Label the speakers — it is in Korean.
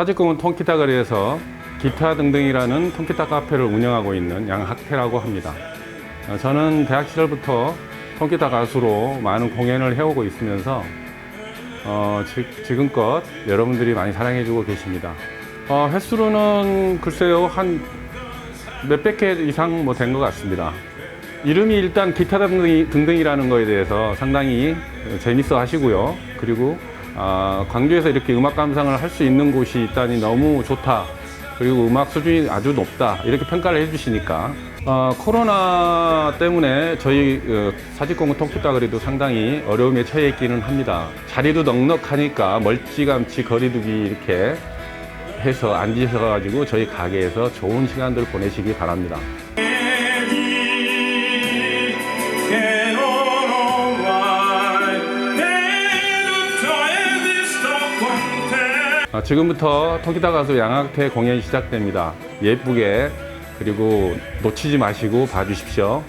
Speaker 1: 사직공은 통기타 거리에서 기타 등등이라는 통기타 카페를 운영하고 있는 양학태라고 합니다. 어, 저는 대학 시절부터 통기타 가수로 많은 공연을 해오고 있으면서 어, 지, 지금껏 여러분들이 많이 사랑해주고 계십니다. 어, 횟수로는 글쎄요 한 몇백 회 이상 뭐 된 것 같습니다. 이름이 일단 기타 등등이, 등등이라는 거에 대해서 상당히 재밌어 하시고요. 그리고 아, 광주에서 이렇게 음악 감상을 할 수 있는 곳이 있다니 너무 좋다. 그리고 음악 수준이 아주 높다. 이렇게 평가를 해주시니까 어, 코로나 때문에 저희 어, 사직공원 통키타 거리도 상당히 어려움에 처해 있기는 합니다. 자리도 넉넉하니까 멀찌감치 거리두기 이렇게 해서 앉으셔가지고 저희 가게에서 좋은 시간들 보내시기 바랍니다. 아, 지금부터 통기타 가수 양학태 공연이 시작됩니다. 예쁘게 그리고 놓치지 마시고 봐주십시오.